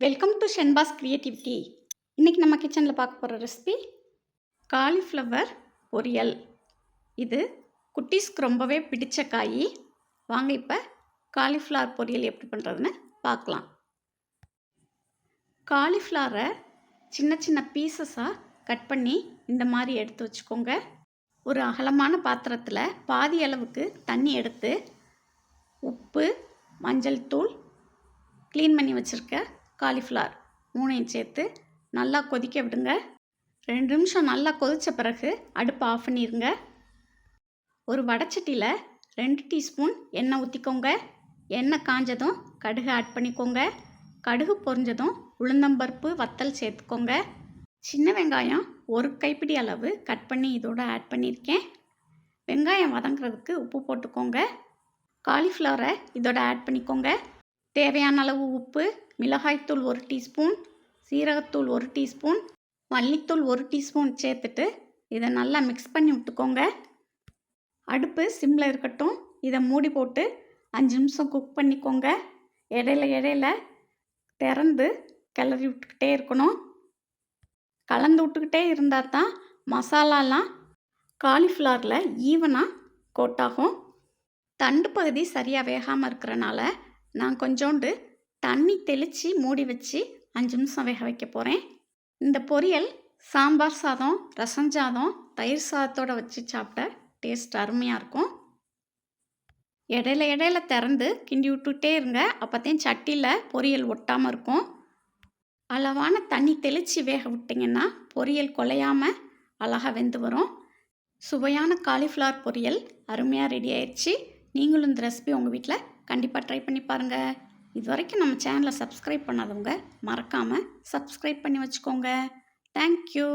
Welcome to Shenba's creativity இன்றைக்கி நம்ம கிச்சனில் பார்க்க போகிற ரெசிபி காலிஃப்ளவர் பொரியல். இது குட்டீஸ்க்கு ரொம்பவே பிடித்த காய். வாங்க இப்போ காலிஃப்ளவர் பொரியல் எப்படி பண்ணுறதுன்னு பார்க்கலாம். காலிஃப்ளவரை சின்ன சின்ன பீசஸாக கட் பண்ணி இந்த மாதிரி எடுத்து வச்சுக்கோங்க. ஒரு அகலமான பாத்திரத்தில் பாதி அளவுக்கு தண்ணி எடுத்து உப்பு மஞ்சள் தூள் க்ளீன் பண்ணி வச்சுருக்க காலிஃப்ளவர். மூணையும் சேர்த்து நல்லா கொதிக்க விடுங்க. ரெண்டு நிமிஷம் நல்லா கொதித்த பிறகு அடுப்பை ஆஃப் பண்ணிடுங்க ஒரு வடச்சட்டியில் ரெண்டு டீஸ்பூன் எண்ணெய் ஊற்றிக்கோங்க எண்ணெய் காஞ்சதும் கடுகு ஆட் பண்ணிக்கோங்க. கடுகு பொரிஞ்சதும் உளுந்தம்பருப்பு வத்தல் சேர்த்துக்கோங்க. சின்ன வெங்காயம் ஒரு கைப்பிடி அளவு கட் பண்ணி இதோட ஆட் பண்ணியிருக்கேன் வெங்காயம் வதங்குறதுக்கு உப்பு போட்டுக்கோங்க. காலிஃப்ளவரை இதோட ஆட் பண்ணிக்கோங்க. தேவையான அளவு உப்பு மிளகாய்த்தூள் ஒரு டீஸ்பூன் சீரகத்தூள் ஒரு டீஸ்பூன் மல்லித்தூள் ஒரு டீஸ்பூன் சேர்த்துட்டு இதை நல்லா மிக்ஸ் பண்ணி விட்டுக்கோங்க. அடுப்பு சிம்மில் இருக்கட்டும். இதை மூடி போட்டு அஞ்சு நிமிஷம் குக் பண்ணிக்கோங்க. இடையில இடையில திறந்து கிளறி விட்டுக்கிட்டே இருக்கணும். கலந்து விட்டுக்கிட்டே இருந்தால் தான் மசாலாலாம் காலிஃப்ளவரில் ஈவனாக கோட்டாகும் தண்டு பகுதி சரியாக வேகாமல் இருக்கிறனால நான் கொஞ்சோண்டு தண்ணி தெளித்து மூடி வச்சு அஞ்சு நிமிஷம் வேக வைக்க போகிறேன் இந்த பொரியல் சாம்பார் சாதம் ரசம் சாதம் தயிர் சாதத்தோடு வச்சு சாப்பிட்ட டேஸ்ட் அருமையாக இருக்கும். இடையில இடையில திறந்து கிண்டி விட்டுட்டே இருங்க. அப்போத்தையும் சட்டியில் பொரியல் ஒட்டாமல் இருக்கும். அளவான தண்ணி தெளித்து வேக விட்டிங்கன்னா பொரியல் குலையாமல் அழகாக வெந்து வரும். சுவையான காலிஃப்ளவர் பொரியல் அருமையாக ரெடி ஆயிடுச்சு நீங்களும் இந்த ரெசிபி உங்கள் வீட்டில் கண்டிப்பாக ட்ரை பண்ணி பாருங்கள் இது வரைக்கும் நம்ம சேனலை சப்ஸ்கிரைப் பண்ணாதவங்க மறக்காமல் சப்ஸ்கிரைப் பண்ணி வச்சுக்கோங்க. தேங்க்யூ